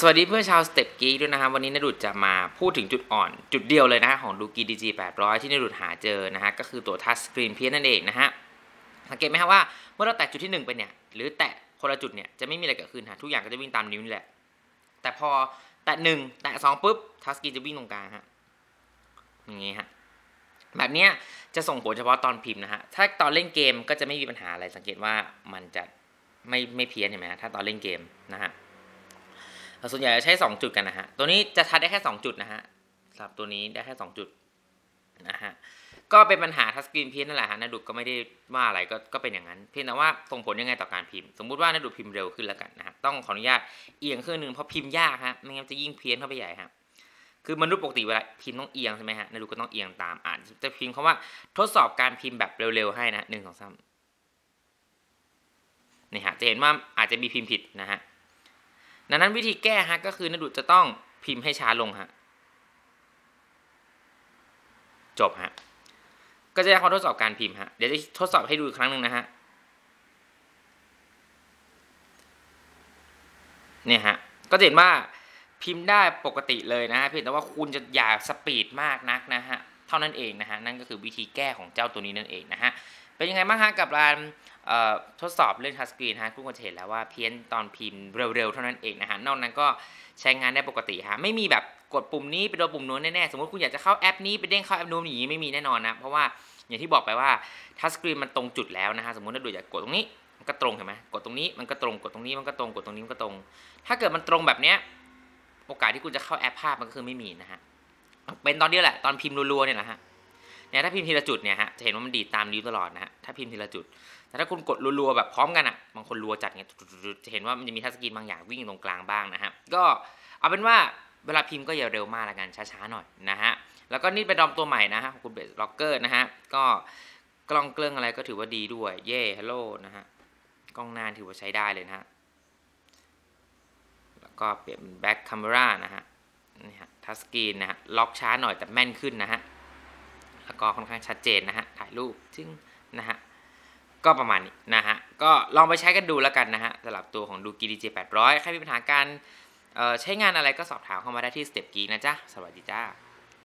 สวัสดีเพื่อนชาวสเต็ปกีด้วยนะครับวันนี้นดุดจะมาพูดถึงจุดอ่อน จุดเดียวเลยนะฮะของดูกีดีจีแปดร้อยที่นดุดหาเจอนะฮะก็คือตัวทัชสกรีนเพี้ยนนั่นเองนะฮะสังเกตไหมครับว่าเมื่อเราแตะจุดที่หนึ่งไปเนี่ย หรือแตะคนละจุดเนี่ยจะไม่มีอะไรเกิดขึ้นฮะทุกอย่างก็จะวิ่งตามนิ้วนี่แหละ แต่พอแตะหนึ่งแตะสองปุ๊บทัชสกรีนจะวิ่งตรงกลางฮะอย่างงี้ฮะแบบเนี้ยจะส่งผลเฉพาะตอนพิมพ์นะฮะถ้าตอนเล่นเกมก็จะไม่มีปัญหาอะไรสังเกตว่ามันจะไม่ไม่เพี้ยนเห็นไหมฮะถ้าตอนเล่นเกมนะฮะ ส่วนใหญ่จะใช้ 2 จุดกันนะฮะ ตัวนี้จะทัดได้แค่ 2 จุดนะฮะสำหรับตัวนี้ได้แค่ 2 จุดนะฮะ ก็เป็นปัญหาทัชสกรีนเพี้ยนนั่นแหละฮะนาดุก็ไม่ได้ว่าอะไรก็ก็เป็นอย่างนั้น เพียงแต่ว่าส่งผลยังไงต่อการพิมพ์ สมมุติว่านาดุพิมพ์เร็วขึ้นแล้วกันนะฮะ ต้องขออนุญาตเอียงขึ้นหนึ่งเพราะพิมพ์ยากฮะ ไม่งั้นจะยิ่งเพี้ยนเข้าไปใหญ่ฮะ คือมนุษย์ปกติเวลาพิมพ์ต้องเอียงใช่ไหมฮะนาดุก็ต้องเอียงตามอ่านจะพิมพ์คำว่าทดสอบการพิมพ์แบบเร็วๆให้นะหนึ่งสองสามนี่ฮะ จะเห็นว่าอาจจะมีพิมพ์ผิดนะฮะ ดังนั้นวิธีแก้ฮะก็คือนดุจะต้องพิมพ์ให้ช้าลงฮะจบฮะก็จะได้เขาทดสอบการพิมพ์ฮะเดี๋ยวจะทดสอบให้ดูอีกครั้งหนึ่งนะฮะเนี่ยฮะก็เห็นว่าพิมพ์ได้ปกติเลยนะฮะเพียงแต่ว่าคุณจะอย่าสปีดมากนักนะฮะเท่านั้นเองนะฮะนั่นก็คือวิธีแก้ของเจ้าตัวนี้นั่นเองนะฮะ เป็นยังไงบ้างฮะกับการทดสอบเรื่องทัชสกรีนฮะทุณกคนจะเห็นแล้วว่าเพี้ยนตอนพิมพ์เร็วๆ เท่านั้นเองนะฮะนอกนั้นก็ใช้งานได้ปกติฮะไม่มีแบบกดปุ่มนี้ไปโดนปุ่มนู้นแน่ๆสมมติคุณอยากจะเข้าแอปนี้ไปเด้งเข้าแอปนู้นอย่างนี้ไม่มีแน่นอนนะเพราะว่าอย่างที่บอกไปว่าทัชสกรีนมันตรงจุดแล้วนะฮะสมมติถ้าดูอยากกดตรงนี้มันก็ตรงเห็นไหมกดตรงนี้มันก็ตรงกดตรงนี้มันก็ตรงกดตรงนี้มันก็ตรง ถ้าเกิดมันตรงแบบเนี้ยโอกาสที่คุณจะเข้าแอปภาพมันก็คือไม่มีนะฮะเป็นตอนนี้แหละตอนพิมพ์รัวๆเนี่ยแหละฮะ เนี่ยถ้าพิมพ์ทีละจุดเนี่ยฮะจะเห็นว่ามันดีตามนิ้วตลอดนะฮะถ้าพิมพ์ทีละจุด แต่ถ้าคุณกดรัวๆแบบพร้อมกันอะบางคนรัวจัดเงี้ยจะเห็นว่ามันจะมีทัชสกรีนบางอย่างวิ่งตรงกลางบ้างนะฮะก็เอาเป็นว่าเวลาพิมพ์ก็อย่าเร็วมากละกันช้าๆหน่อยนะฮะแล้วก็นี่เป็นดอมตัวใหม่นะฮะคุณเบสล็อกเกอร์นะฮะก็กล้องเครื่องอะไรก็ถือว่าดีด้วยเย่ฮัลโหลนะฮะกล้องหน้าถือว่าใช้ได้เลยนะฮะแล้วก็เปลี่ยนแบ็คคัมเมรานะฮะนี่ฮะทัชสกรีนนะฮะล็อกช้าหน่อยแต่แม่นขึ้นนะฮะ แล้วก็ค่อนข้างชัดเจนนะฮะถ่ายรูปจึงนะฮะก็ประมาณนี้นะฮะก็ลองไปใช้กันดูแล้วกันนะฮะสำหรับตัวของดูกีดีเจแปดร้อยใครมีปัญหาการใช้งานอะไรก็สอบถามเข้ามาได้ที่สเต็ปกีนะจ๊ะสวัสดีจ้า